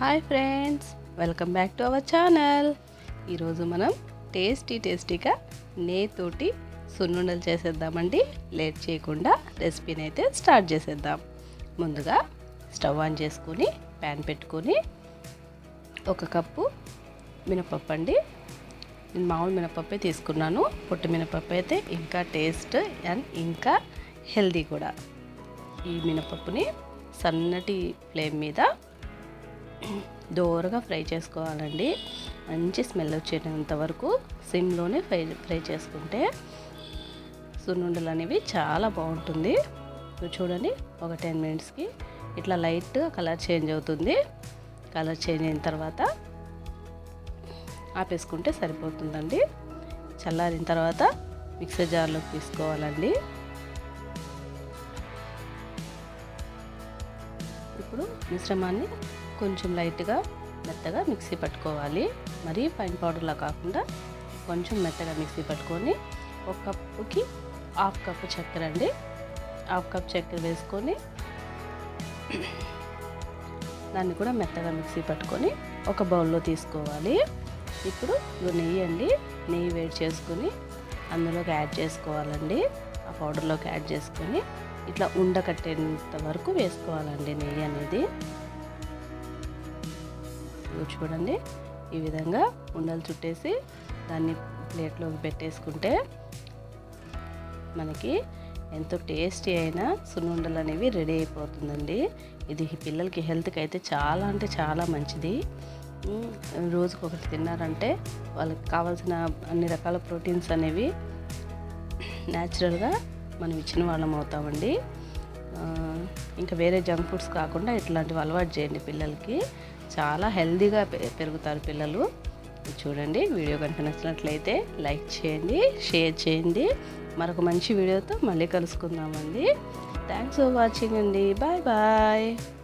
Hi friends welcome back to our channel. ఈరోజు మనం tasty టేస్టీగా నేతోటి సున్నుండలు చేసేద్దామండి. లేట్ చేయకుండా రెసిపీని అయితే స్టార్ట్ చేసేద్దాం. ముందుగా స్టవ్ ఆన్ చేసుకొని ప్యాన్ పెట్టుకొని ఒక కప్పు మినపప్పు అండి. నేను మామూలు మినపప్పే తీసుకున్నాను. పొట్టు మినపప్పు అయితే ఇంకా టేస్ట్ అండ్ ఇంకా హెల్దీ కూడా. ఈ మినపప్పుని సన్నటి ఫ్లేమ్ మీద దోరగా ఫ్రై చేసుకోవాలండి. మంచి స్మెల్ వచ్చేటంత వరకు సిమ్లోనే ఫ్రై ఫ్రై చేసుకుంటే సున్నుండలు అనేవి చాలా బాగుంటుంది. చూడండి ఒక టెన్ మినిట్స్కి ఇట్లా లైట్ కలర్ చేంజ్ అవుతుంది. కలర్ చేంజ్ అయిన తర్వాత ఆపేసుకుంటే సరిపోతుందండి. చల్లారిన తర్వాత మిక్సర్ జార్లోకి తీసుకోవాలండి. ఇప్పుడు మిశ్రమాన్ని కొంచెం లైట్గా మెత్తగా మిక్సీ పట్టుకోవాలి. మరీ ఫైన్ పౌడర్లా కాకుండా కొంచెం మెత్తగా మిక్సీ పట్టుకొని ఒక కప్పుకి హాఫ్ కప్పు చక్కెర అండి. హాఫ్ కప్ చక్కెర వేసుకొని దాన్ని కూడా మెత్తగా మిక్సీ పట్టుకొని ఒక బౌల్లో తీసుకోవాలి. ఇప్పుడు నెయ్యి అండి. నెయ్యి వేడి చేసుకొని అందులోకి యాడ్ చేసుకోవాలండి. ఆ పౌడర్లోకి యాడ్ చేసుకొని ఇట్లా ఉండకట్టేంత వరకు వేసుకోవాలండి నెయ్యి అనేది. ఇదిగో చూడండి ఈ విధంగా ఉండలు చుట్టేసి దాన్ని ప్లేట్లోకి పెట్టేసుకుంటే మనకి ఎంతో టేస్టీ అయిన సున్నుండలు అనేవి రెడీ అయిపోతుందండి. ఇది పిల్లలకి హెల్త్కి అయితే చాలా అంటే చాలా మంచిది. రోజుకు ఒకటి తిన్నారంటే వాళ్ళకి కావాల్సిన అన్ని రకాల ప్రోటీన్స్ అనేవి న్యాచురల్గా మనం ఇచ్చిన వాళ్ళం అవుతామండి. ఇంకా వేరే జంక్ ఫుడ్స్ కాకుండా ఇట్లాంటివి అలవాటు చేయండి పిల్లలకి. చాలా హెల్తీగా పె- పెరుగుతారు పిల్లలు. చూడండి వీడియో కనుక నచ్చినట్లయితే లైక్ చేయండి షేర్ చేయండి. మరొక మంచి వీడియోతో మళ్ళీ కలుసుకుందామండి. థ్యాంక్స్ ఫర్ వాచింగ్ అండి. Bye bye.